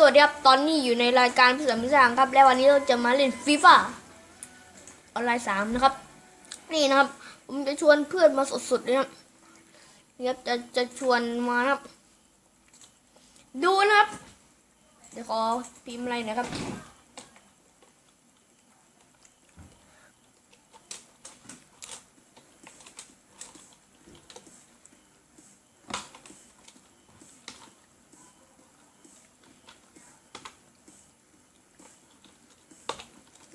สวัสดีครับ ตอนนี้อยู่ในรายการพิเศษพิเศษครับ และวันนี้เราจะมาเล่นฟีฟ่าออนไลน์สามนะครับ นี่นะครับ ผมจะชวนเพื่อนมาสดๆเลยนะครับนี่ครับจะจะชวนมานะครับ ดูนะครับ เดี๋ยวขอพิมพ์อะไรนะครับ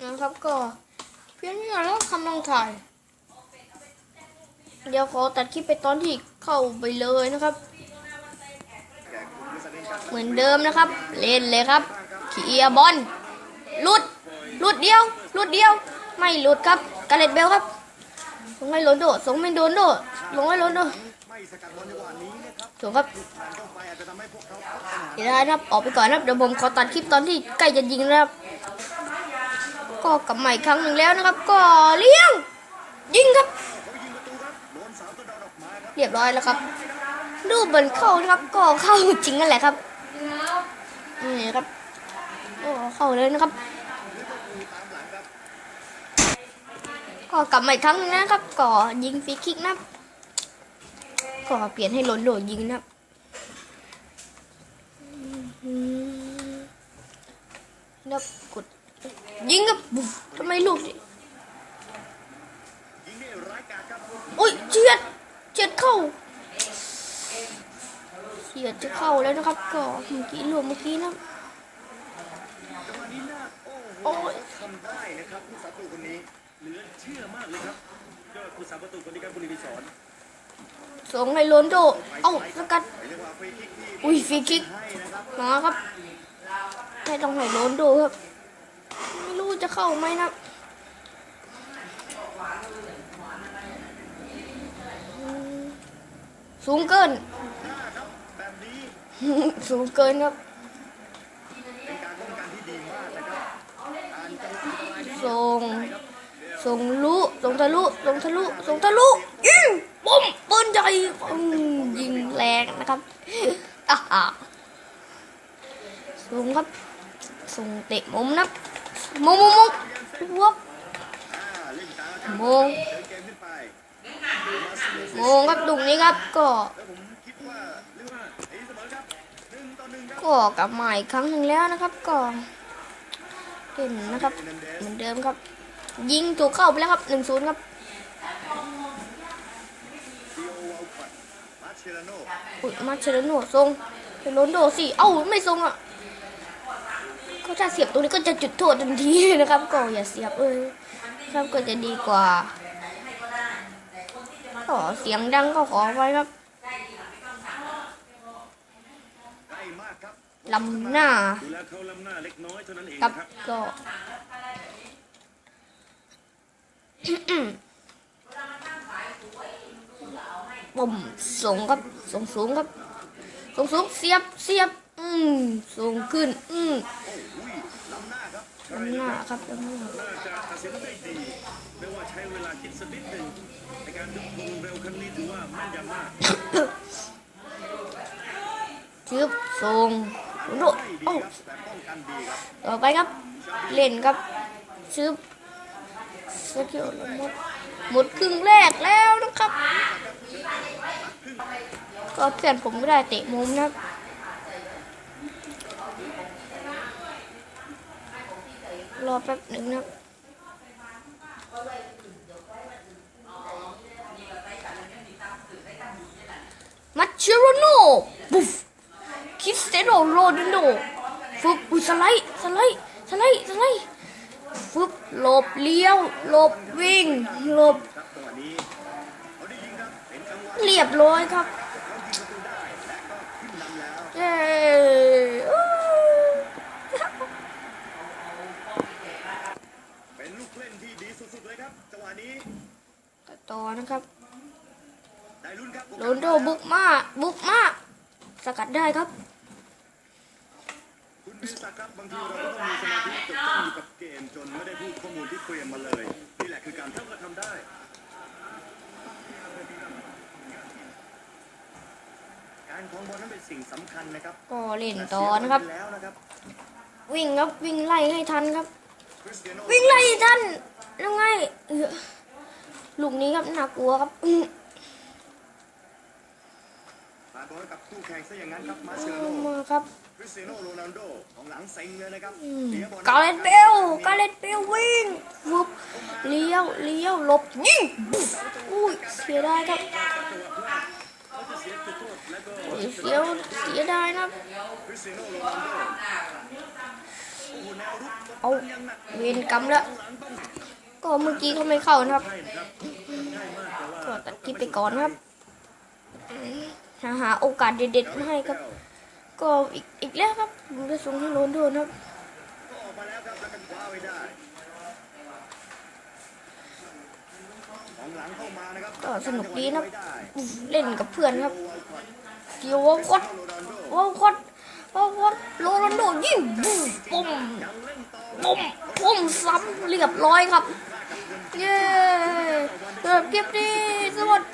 นะครับก็เพียงนี้แล้วคำลองถ่าย เดี๋ยวขอตัดคลิปไปตอนที่เข้าไปเลยนะครับ เหมือนเดิมนะครับ เล่นเลยครับเขียร์บอลลุดลุดเดียวลุดเดียว ไม่ลุดครับกาเลตเบลครับส่งให้โรนโดส่งไม่โดนโดลงให้โรนโดไม่สกัดบอลจังหวะนี้นะครับส่งครับผ่านเข้าไปอาจจะทำให้พวกเขาพัฒนาเดี๋ยวนะครับออกไปก่อนนะครับเดี๋ยวผมขอตัดคลิปตอนที่ใกล้จะยิงนะครับ ก็กลับมาอีกครั้งหนึ่งแล้วนะครับ ก็เลี้ยง ยิงครับ เรียบร้อยแล้วครับ ดูเหมือนเข้านะครับ ก็เข้าจริงนั่นแหละครับนี่ครับโอ้เข้าเลยนะครับ ก็กลับมาอีกครั้งนึงนะครับ ก็ยิงฟรีคิกนะครับก็เปลี่ยนให้โรนลโดยิงนะครับอืมแล้วกด ยิงครับบุ๊ฟทำไมลูกดิยิงได้ร้ายกาจครับอุ้ยเฉียดเฉียดเข้าเฉียดจะเข้าแล้วนะครับ ก็เมื่อกี้ลูกเมื่อกี้นะจังหวะนี้น่าโอ้โหโอ้ยทำได้นะครับผู้สาประตูคนนี้เหลือเชื่อมากเลยครับยอดผู้สาประตูคนนี้ครับคุณนิติศรส่งให้โรนลโดเอ้าสกัดเรียกว่าฟรีคิกที่อุ้ยฟรีคิกให้นะครับมาครับไม่ต้องให้โรนลโดครับ ไม่รู้จะเข้าไหมนะสูงเกิน สูงเกินครับส่งส่งลุส่งทะลุส่งทะลุส่งทะลุยิงปุ้มปืนใหญ่ยิงแรงนะครับส่งครับ ส่งเตะมุมนะ มุมมุมมุมวับอ่าเล่นตามครับโมงเดินเกมขึ้นไปโมงครับตรงนี้ครับก็แล้วผมคิดว่าเรียกว่าไอ้เสมอครับหนึ่งต่อหนึ่งครับก็กลับมาอีกครั้งหนึ่งแล้วนะครับก็เล่นนะครับ เหมือนเดิมครับ ยิงถูกเข้าไปแล้วครับหนึ่งศูนย์ครับมาเชลโนอุยมาเชลโนทรงเป็นโรนโดสิเอ้าไม่ทรงอะ ก็ถ้าเสียบตรงนี้ก็จะจุดโทษทันทีนะครับ ก็อย่าเสียบเอ้ยครับก็จะดีกว่าก็เสียงดังก็ขอไว้ครับล้มากครับลำหน้าดูแลเขาล้ำหน้าเล็กน้อยเท่านั้นเองครับนะครับก็ปุ่มสูงครับสูงสูงครับสูงสูงเสียบเสียบ อืมสูงขึ้น อืมลำหน้าครับลำหน้าครับลำหน้าน่าจะตัดสินได้ดีไม่ว่าใช้เวลาคิดสักนิดหนึ่งในการดึงธงเร็วครั้งนี้ถือว่าแม่นยำมากชึบส่งโดดโอ้ต่อไปครับ เล่นครับชึบสกิลหมดหมดครึ่งแรกแล้วนะครับ ก็เพื่อนผมก็ได้เตะมุมนะครับ รอแป๊บหนึ่งนะมัชเชโรโน่ปุ๊ฟคิสเตโนโรนัลโดฟึบอุสไลสไลสไลสไลฟึบหลบเลี้ยวหลบวิ่งหลบเรียบร้อยครับเยิงประตูได้และก็ขึ้นนำแล้ว เย้อู้ เป็นลูกเล่นที่ดีสุดๆเลยครับจังหวะนี้ ต่อนะครับ ได้ลุ้นครับ โรนลโดบุกมาบุกมาสกัดได้ครับคุณวิศักครับบางทีเราก็ต้องมีสมาธิจดจ้องอยู่กับเกมจนไม่ได้พูดข้อมูลที่เตรียมมาเลยนี่แหละคือการเทำก็ทำได้การครองบอลนั้นเป็นสิ่งสำคัญนะครับก็เล่นต่อนะครับ แล้วนะครับวิ่งครับวิ่งไล่ให้ทันครับ คริสเตียโนวิ่งไล่ให้ทันแล้วไงเออลูกนี้ครับน่ากลัวครับอื้อ บอลให้กับคู่แข่งซะอย่างนั้นครับมาเชโลมาครับคริสเตียโนโรนัลโดของหลังเซ็งเลยนะครับอืมเสียบอลกาเลตเบลกาเลตเบลวิ่งวึบเลี้ยวเลี้ยวหลบยิงปุ๊บอุ้ยเสียดายครับเขาจะเสียจุดโทษแล้วก็เสียเสียดายนะครับคริสเตียโนโรนัลโดโอ้โหแนวรุกเอาเวรกรรมแล้วก็เมื่อกี้เขาไม่เข้านะครับให้นะครับง่ายมากแต่ว่าก็ตัดคลิปไปก่อนครับ หาหาโอกาสเด็ดๆมาให้ครับ ก็อีกอีกแล้วครับลุงจะส่งให้โรนโดนครับก็สนุกดีนะเล่นกับเพื่อนครับโอวัลคอตเกียววอลคตรโดวอลคตวอลคอตโรนัลโดยิงบุ้มปุ้มปุ้มปุ้มซ้ำเรียบร้อยครับ เย้เกิดคลิปนี้สวัสดี